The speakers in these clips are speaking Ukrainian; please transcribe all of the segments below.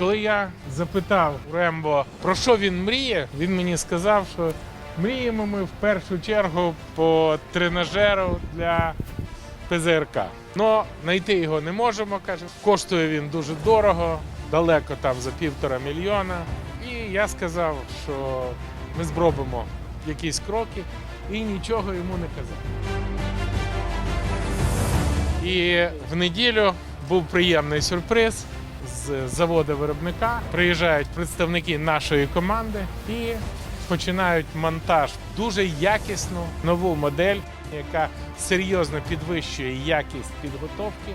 Коли я запитав Рембо, про що він мріє, він мені сказав, що мріємо ми в першу чергу по тренажеру для ПЗРК. Но знайти його не можемо, каже. Коштує він дуже дорого, далеко там за півтора мільйона. І я сказав, що ми зробимо якісь кроки і нічого йому не казав. І в неділю був приємний сюрприз з заводу виробника. Приїжджають представники нашої команди і починають монтаж дуже якісну нову модель, яка серйозно підвищує якість підготовки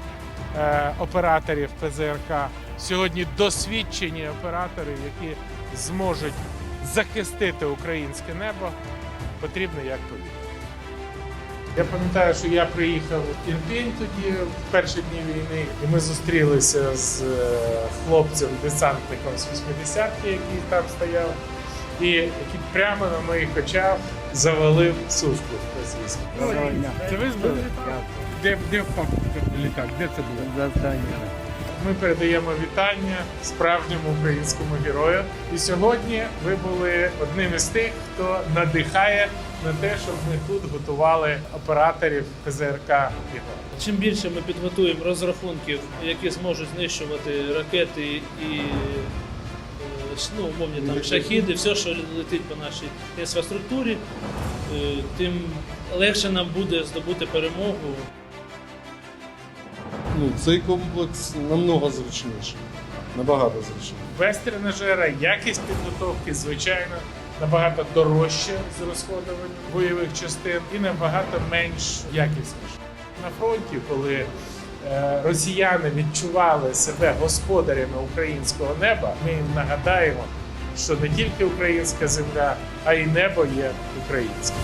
е, операторів ПЗРК. Сьогодні досвідчені оператори, які зможуть захистити українське небо, потрібно як повітря. Я пам'ятаю, що я приїхав в Ірпінь тоді, в перші дні війни, і ми зустрілися з е, хлопцем, десантником з 80-ки, який там стояв, і який прямо на моїх очах завалив сушку російську. Це ви збили? Де, де впав літак? Де це було? Ми передаємо вітання справжньому українському герою. І сьогодні ви були одним із тих, хто надихає на те, щоб ми тут готували операторів ПЗРК «Ігор». Чим більше ми підготуємо розрахунків, які зможуть знищувати ракети і е, ну, умовні там шахіди, все, що летить по нашій інфраструктурі, е, тим легше нам буде здобути перемогу. Ну, цей комплекс намного зручніший. Набагато зручніший. Без тренажера якість підготовки, звичайно, набагато дорожче з розходуванням бойових частин і набагато менш якісніше. На фронті, коли е, росіяни відчували себе господарями українського неба, ми їм нагадаємо, що не тільки українська земля, а й небо є українським.